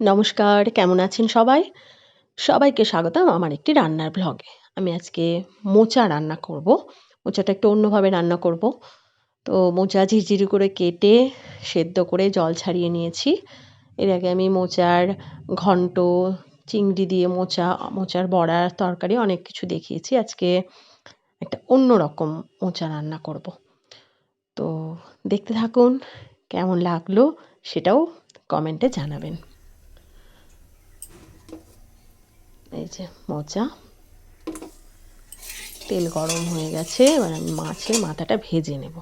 নমস্কার, কেমন আছেন সবাই? সবাইকে স্বাগতম আমার একটি রান্নার ব্লগে আমি আজকে মোচা রান্না করব। মোচাটা একটু অন্যভাবে রান্না করব। তো মোচা ঝিরঝিরি করে কেটে, সেদ্ধ করে জল ছাড়িয়ে নিয়েছি। এর আগে আমি মোচার ঘন্ট, চিংড়ি দিয়ে মোচা, মোচার বড়া তরকারি অনেক কিছু দেখিয়েছি। আজকে একটা অন্য রকম মোচা রান্না করব। তো দেখতে থাকুন, কেমন লাগল সেটাও কমেন্টে জানাবেন। এই যে মোচা। তেল গরম হয়ে গেছে এবার আমি মাছের মাথাটা ভেজে নেব।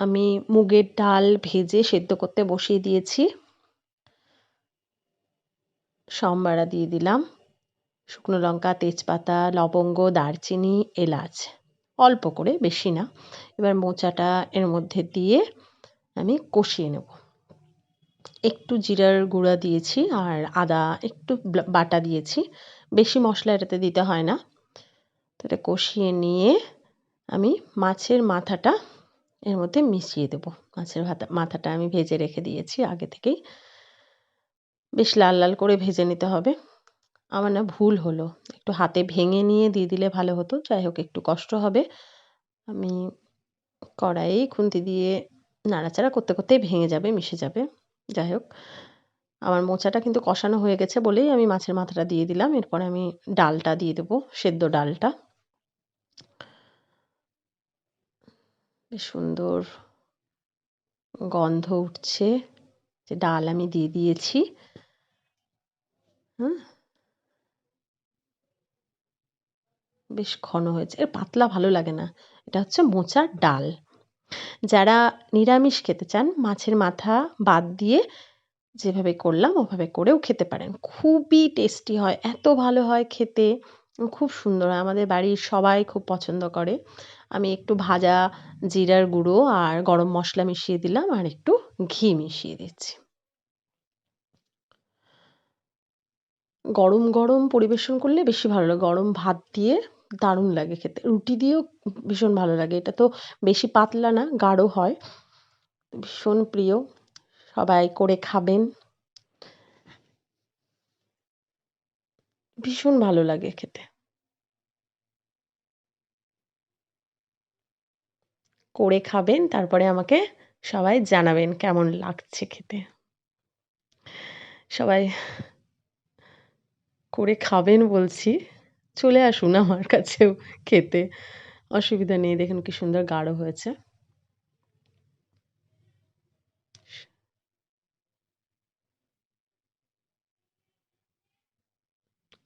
আমি মুগের ডাল ভেজে সেদ্ধ করতে বসিয়ে দিয়েছি। সম্বারা দিয়ে দিলাম। শুকনো লঙ্কা, তেজপাতা, লবঙ্গ, দারচিনি, এলাচ। অল্প করে, বেশি না। এবার মোচাটা এর মধ্যে দিয়ে আমি কষিয়ে নেব। একটু জিরার গুঁড়া দিয়েছি আর আদা, একটু বাটা দিয়েছি। বেশি মশলা এটাতে দিতে হয় না। তো এটা কষিয়ে নিয়ে আমি মাছের মাথাটা এর মধ্যে মিশিয়ে দেব। মাছের ভাতা, মাথাটা আমি ভেজে রেখে দিয়েছি আগে থেকেই। বেশ লাল লাল করে ভেজে নিতে হবে। আমার না ভুল হলো। একটু হাতে ভেঙে নিয়ে দিয়ে দিলে ভালো হতো। যাই হোক, একটু কষ্ট হবে। আমি কড়াই খুন্তি দিয়ে নাড়াচাড়া করতে করতেই ভেঙে যাবে, মিশে যাবে। যাই হোক, আমার মোচাটা কিন্তু কষানো হয়ে গেছে বলেই আমি মাছের মাথাটা দিয়ে দিলাম। এরপরে আমি ডালটা দিয়ে দেবো, সেদ্ধ ডালটা। বেশ সুন্দর গন্ধ উঠছে। যে ডাল আমি দিয়ে দিয়েছি। হ্যাঁ বেশ ঘন হয়েছে। এর পাতলা ভালো লাগে না। এটা হচ্ছে মোচার ডাল। যারা নিরামিষ খেতে চান, মাছের মাথা বাদ দিয়ে যেভাবে করলাম, ওভাবে করেও খেতে পারেন। খুবই টেস্টি হয়, এত ভালো হয় খেতে। খুব সুন্দর। আমাদের বাড়ির সবাই খুব পছন্দ করে। আমি একটু ভাজা জিরার গুঁড়ো আর গরম মশলা মিশিয়ে দিলাম আর একটু ঘি মিশিয়ে দিচ্ছি। গরম গরম পরিবেশন করলে বেশি ভালো লাগে। গরম ভাত দিয়ে দারুণ লাগে খেতে। রুটি দিয়েও ভীষণ ভালো লাগে। এটা তো বেশি পাতলা না, গাঢ় হয়। ভীষণ প্রিয়। সবাই করে খাবেন। ভীষণ ভালো লাগে খেতে। করে খাবেন, তারপরে আমাকে সবাই জানাবেন কেমন লাগছে খেতে। সবাই করে খাবেন বলছি। চলে আসুন আমার কাছেও খেতে। অসুবিধা নেই, দেখুন কি সুন্দর গাঢ় হয়েছে।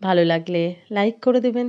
ভালো লাগলে লাইক করে দেবেন।